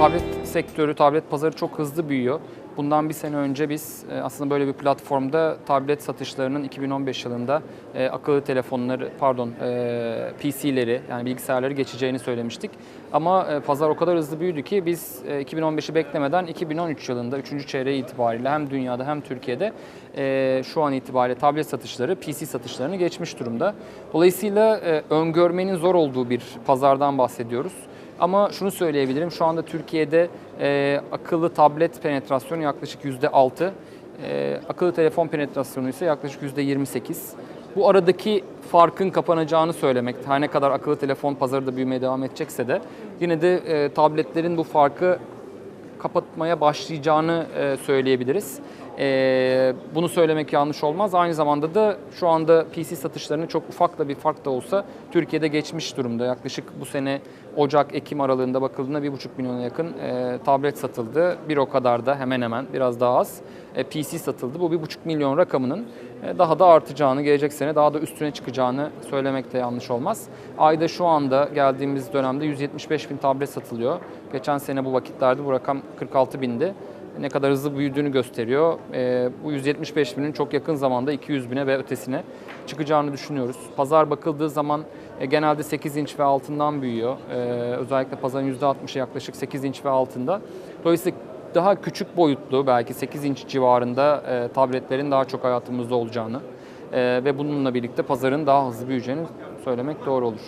tablet sektörü, tablet pazarı çok hızlı büyüyor. Bundan bir sene önce biz e, aslında böyle bir platformda tablet satışlarının 2015 yılında e, akıllı telefonları, pardon e, PC'leri yani bilgisayarları geçeceğini söylemiştik. Ama pazar o kadar hızlı büyüdü ki biz e, 2015'i beklemeden 2013 yılında 3. çeyreği itibariyle hem dünyada hem Türkiye'de şu an itibariyle tablet satışları PC satışlarını geçmiş durumda. Dolayısıyla öngörmenin zor olduğu bir pazardan bahsediyoruz. Ama şunu söyleyebilirim, şu anda Türkiye'de e, akıllı tablet penetrasyonu yaklaşık %6, e, akıllı telefon penetrasyonu ise yaklaşık %28. Bu aradaki farkın kapanacağını söylemek, her ne kadar akıllı telefon pazarı da büyümeye devam edecekse de yine de e, tabletlerin bu farkı kapatmaya başlayacağını e, söyleyebiliriz. E, bunu söylemek yanlış olmaz. Aynı zamanda da şu anda PC satışlarını çok ufak da bir fark da olsa Türkiye'de geçmiş durumda. Yaklaşık bu sene Ocak-Ekim aralığında bakıldığında 1,5 milyona yakın e, tablet satıldı. Bir o kadar da hemen hemen biraz daha az e, PC satıldı. Bu 1,5 milyon rakamının e, daha da artacağını, gelecek sene daha da üstüne çıkacağını söylemek de yanlış olmaz. Ayda şu anda geldiğimiz dönemde 175 bin tablet satılıyor. Geçen sene bu vakitlerde bu rakam 46 bindi. Ne kadar hızlı büyüdüğünü gösteriyor. E, bu 175 binin çok yakın zamanda 200 bine ve ötesine çıkacağını düşünüyoruz. Pazar bakıldığı zaman e, genelde 8 inç ve altından büyüyor. E, özellikle pazarın %60'ı yaklaşık 8 inç ve altında. Dolayısıyla daha küçük boyutlu belki 8 inç civarında e, tabletlerin daha çok hayatımızda olacağını e, ve bununla birlikte pazarın daha hızlı büyüyeceğini söylemek doğru olur.